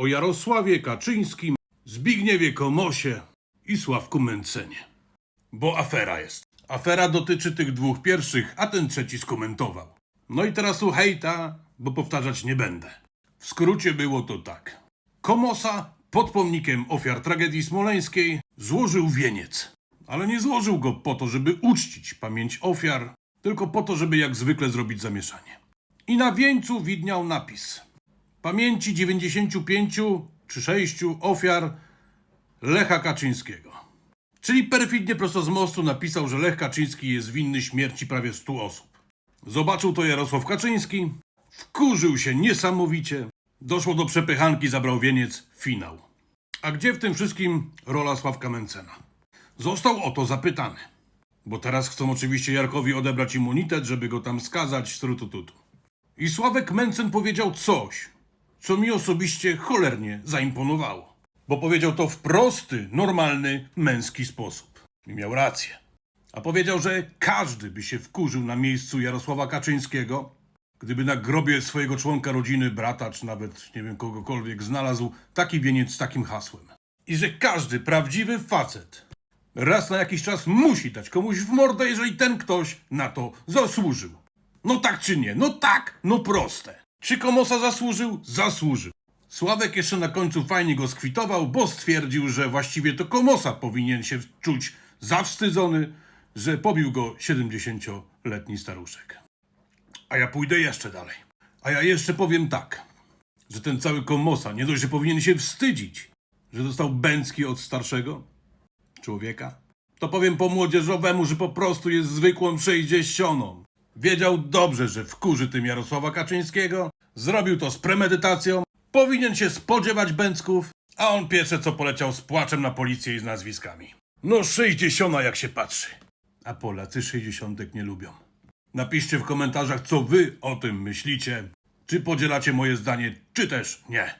o Jarosławie Kaczyńskim, Zbigniewie Komosie i Sławku Mencenie. Bo afera jest. Afera dotyczy tych dwóch pierwszych, a ten trzeci skomentował. No i teraz u hejta, bo powtarzać nie będę. W skrócie było to tak. Komosa pod pomnikiem ofiar tragedii smoleńskiej złożył wieniec. Ale nie złożył go po to, żeby uczcić pamięć ofiar, tylko po to, żeby jak zwykle zrobić zamieszanie. I na wieńcu widniał napis. Pamięci 95 czy 6 ofiar Lecha Kaczyńskiego. Czyli perfidnie prosto z mostu napisał, że Lech Kaczyński jest winny śmierci prawie 100 osób. Zobaczył to Jarosław Kaczyński, wkurzył się niesamowicie, doszło do przepychanki, zabrał wieniec, finał. A gdzie w tym wszystkim rola Sławka Mencena? Został o to zapytany. Bo teraz chcą oczywiście Jarkowi odebrać immunitet, żeby go tam skazać, strutututu. I Sławek Mencen powiedział coś, co mi osobiście cholernie zaimponowało. Bo powiedział to w prosty, normalny, męski sposób. I miał rację. A powiedział, że każdy by się wkurzył na miejscu Jarosława Kaczyńskiego, gdyby na grobie swojego członka rodziny, brata, czy nawet nie wiem kogokolwiek znalazł taki wieniec z takim hasłem. I że każdy prawdziwy facet raz na jakiś czas musi dać komuś w mordę, jeżeli ten ktoś na to zasłużył. No tak czy nie? No tak, no proste. Czy Komosa zasłużył? Zasłużył. Sławek jeszcze na końcu fajnie go skwitował, bo stwierdził, że właściwie to Komosa powinien się czuć zawstydzony, że pobił go 70-letni staruszek. A ja pójdę jeszcze dalej. A ja jeszcze powiem tak, że ten cały Komosa nie dość, że powinien się wstydzić, że dostał bęcki od starszego człowieka, to powiem po młodzieżowemu, że po prostu jest zwykłą sześćdziesiątą. Wiedział dobrze, że wkurzy tym Jarosława Kaczyńskiego, zrobił to z premedytacją, powinien się spodziewać bęcków, a on pierwsze co poleciał z płaczem na policję i z nazwiskami. No sześćdziesiąta jak się patrzy. A Polacy sześćdziesiątek nie lubią. Napiszcie w komentarzach, co wy o tym myślicie. Czy podzielacie moje zdanie, czy też nie.